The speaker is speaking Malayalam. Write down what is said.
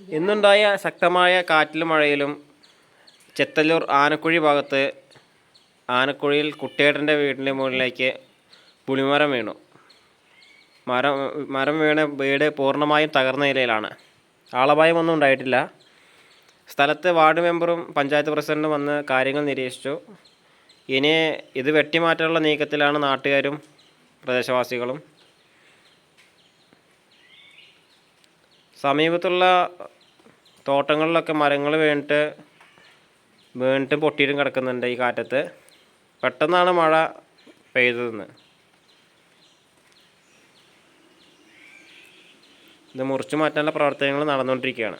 ഇന്നുണ്ടായ ശക്തമായ കാറ്റിലും മഴയിലും ചെത്തല്ലൂർ ആനക്കുഴി ഭാഗത്ത് ആനക്കുഴിയിൽ കുട്ടിയേട്ടന്റെ വീടിന്റെ മുകളിലേക്ക് പുളിമരം വീണു. മരം മരം വീണ വീട് പൂർണമായും തകർന്ന നിലയിലാണ്. ആളപായമൊന്നും ഉണ്ടായിട്ടില്ല. സ്ഥലത്ത് വാർഡ് മെമ്പറും പഞ്ചായത്ത് പ്രസിഡന്റും വന്ന് കാര്യങ്ങൾ നിരീക്ഷിച്ചു. ഇനി ഇത് വെട്ടിമാറ്റാനുള്ള നീക്കത്തിലാണ് നാട്ടുകാരും പ്രദേശവാസികളും. സമീപത്തുള്ള തോട്ടങ്ങളിലൊക്കെ മരങ്ങൾ വീണിട്ട് വീണിട്ട് പൊട്ടിയിട്ടും കിടക്കുന്നുണ്ട് ഈ കാറ്റത്ത്. പെട്ടെന്നാണ് മഴ പെയ്തതെന്ന്. ഇത് മുറിച്ചു മാറ്റാനുള്ള പ്രവർത്തനങ്ങൾ നടന്നുകൊണ്ടിരിക്കുകയാണ്.